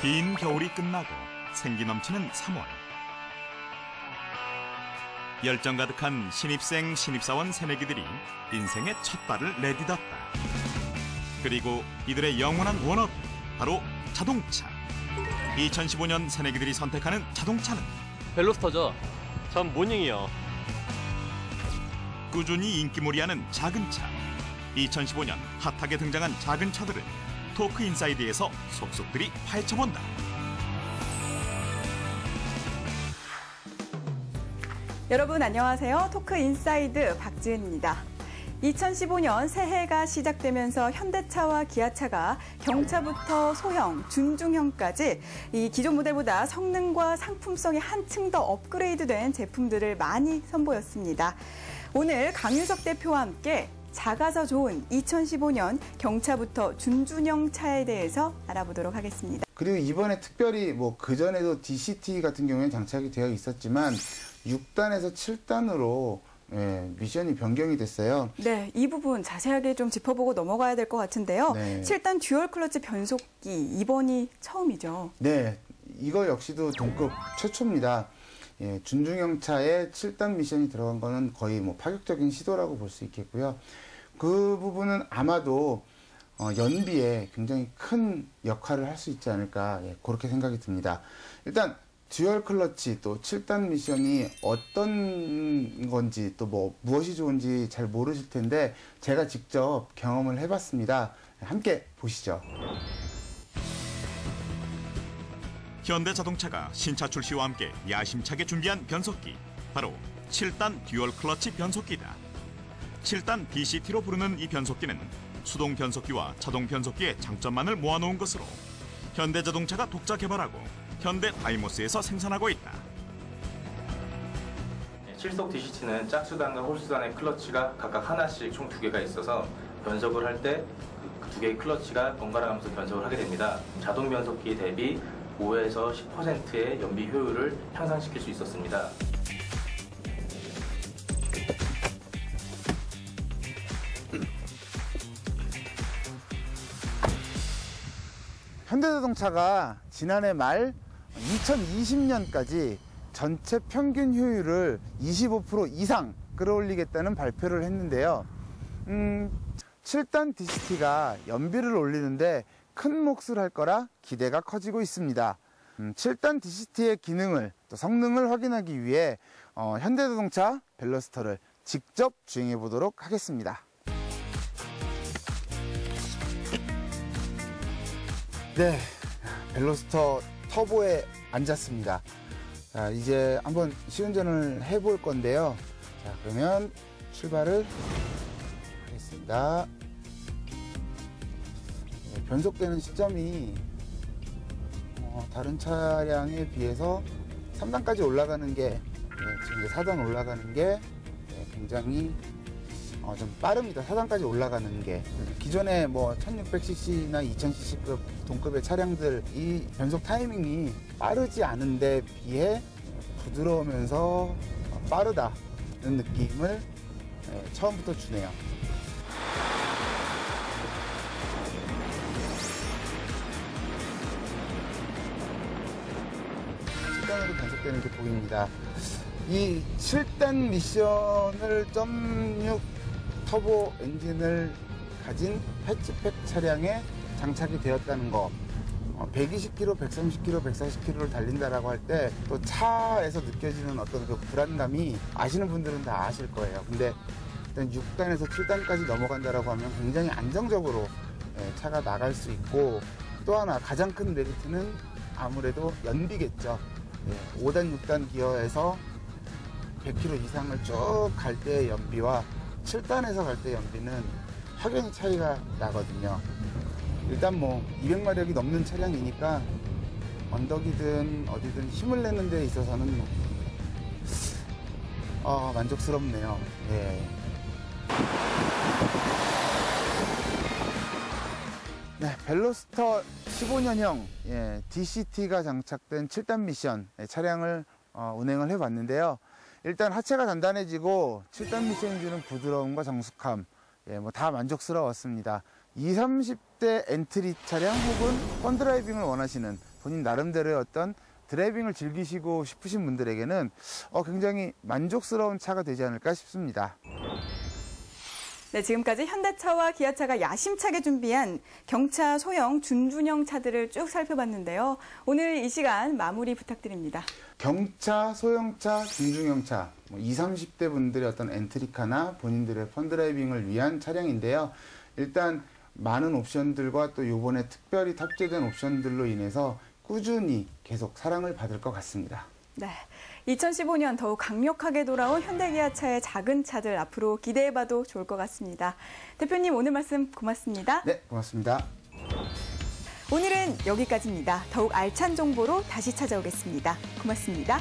긴 겨울이 끝나고 생기 넘치는 3월. 열정 가득한 신입생 신입사원 새내기들이 인생의 첫 발을 내딛었다. 그리고 이들의 영원한 원업 바로 자동차. 2015년 새내기들이 선택하는 자동차는 벨로스터죠. 전 모닝이요. 꾸준히 인기몰이하는 작은 차. 2015년 핫하게 등장한 작은 차들을 토크 인사이드에서 속속들이 파헤쳐본다. 여러분 안녕하세요. 토크 인사이드 박지은입니다. 2015년 새해가 시작되면서 현대차와 기아차가 경차부터 소형, 준중형까지 이 기존 모델보다 성능과 상품성이 한층 더 업그레이드된 제품들을 많이 선보였습니다. 오늘 강윤석 대표와 함께 작아서 좋은 2015년 경차부터 준준형 차에 대해서 알아보도록 하겠습니다. 그리고 이번에 특별히 뭐 그전에도 DCT 같은 경우에는 장착이 되어 있었지만 6단에서 7단으로 예, 미션이 변경이 됐어요. 네, 이 부분 자세하게 좀 짚어보고 넘어가야 될 것 같은데요. 네. 7단 듀얼 클러치 변속기 이번이 처음이죠. 네, 이거 역시도 동급 최초입니다. 예, 준중형 차에 7단 미션이 들어간 거는 거의 뭐 파격적인 시도라고 볼 수 있겠고요. 그 부분은 아마도 어, 연비에 굉장히 큰 역할을 할 수 있지 않을까 예, 그렇게 생각이 듭니다. 일단 듀얼 클러치 또 7단 미션이 어떤 건지 또 뭐 무엇이 좋은지 잘 모르실 텐데 제가 직접 경험을 해봤습니다. 함께 보시죠. 현대자동차가 신차 출시와 함께 야심차게 준비한 변속기 바로 7단 듀얼 클러치 변속기다. 7단 DCT로 부르는 이 변속기는 수동 변속기와 자동 변속기의 장점만을 모아놓은 것으로 현대자동차가 독자 개발하고 현대 다이모스에서 생산하고 있다. 네, 실속 DCT는 짝수단과 홀수단의 클러치가 각각 하나씩 총 두 개가 있어서 변속을 할때그두 개의 클러치가 번갈아 가면서 변속을 하게 됩니다. 자동 변속기 대비 5에서 10%의 연비 효율을 향상시킬 수 있었습니다. 현대자동차가 지난해 말 2020년까지 전체 평균 효율을 25% 이상 끌어올리겠다는 발표를 했는데요. 음, 7단 DCT가 연비를 올리는데 큰 몫을 할 거라 기대가 커지고 있습니다. 음, 7단 DCT의 기능을 또 성능을 확인하기 위해 어, 현대자동차 벨로스터를 직접 주행해 보도록 하겠습니다. 네, 벨로스터 터보에 앉았습니다. 자, 이제 한번 시운전을 해볼 건데요. 자, 그러면 출발을 하겠습니다. 네, 변속되는 시점이 어, 다른 차량에 비해서 3단까지 올라가는 게 네, 지금 이제 4단 올라가는 게 네, 굉장히 어, 좀 빠릅니다. 4단까지 올라가는 게. 기존에 뭐 1600cc나 2000cc급 동급의 차량들 이 변속 타이밍이 빠르지 않은데 비해 부드러우면서 빠르다는 느낌을 예, 처음부터 주네요. 실단으로 변속되는 게 보입니다. 이 7단 미션을 .6 터보 엔진을 가진 패치팩 차량에 장착이 되었다는 거. 120km, 130km, 140km를 달린다라고 할 때 또 차에서 느껴지는 어떤 그 불안감이 아시는 분들은 다 아실 거예요. 근데 일단 6단에서 7단까지 넘어간다라고 하면 굉장히 안정적으로 예, 차가 나갈 수 있고 또 하나 가장 큰 메리트는 아무래도 연비겠죠. 5단, 6단 기어에서 100km 이상을 쭉 갈 때의 연비와 7단에서 갈 때 연비는 확연히 차이가 나거든요. 일단 뭐 200마력이 넘는 차량이니까 언덕이든 어디든 힘을 내는 데 있어서는 뭐 어, 만족스럽네요. 예. 네, 벨로스터 15년형 예, DCT가 장착된 7단 미션 예, 차량을 어, 운행을 해봤는데요. 일단 하체가 단단해지고 7단 미션이 주는 부드러움과 정숙함 예, 뭐 다 만족스러웠습니다. 20, 30대 엔트리 차량 혹은 펀드라이빙을 원하시는 본인 나름대로의 어떤 드라이빙을 즐기시고 싶으신 분들에게는 어, 굉장히 만족스러운 차가 되지 않을까 싶습니다. 네, 지금까지 현대차와 기아차가 야심차게 준비한 경차 소형 준준형 차들을 쭉 살펴봤는데요. 오늘 이 시간 마무리 부탁드립니다. 경차, 소형차, 중중형차, 뭐 20, 30대 분들의 어떤 엔트리카나 본인들의 펀드라이빙을 위한 차량인데요. 일단 많은 옵션들과 또 요번에 특별히 탑재된 옵션들로 인해서 꾸준히 계속 사랑을 받을 것 같습니다. 네. 2015년 더욱 강력하게 돌아온 현대기아차의 작은 차들 앞으로 기대해봐도 좋을 것 같습니다. 대표님 오늘 말씀 고맙습니다. 네, 고맙습니다. 오늘은 여기까지입니다. 더욱 알찬 정보로 다시 찾아오겠습니다. 고맙습니다.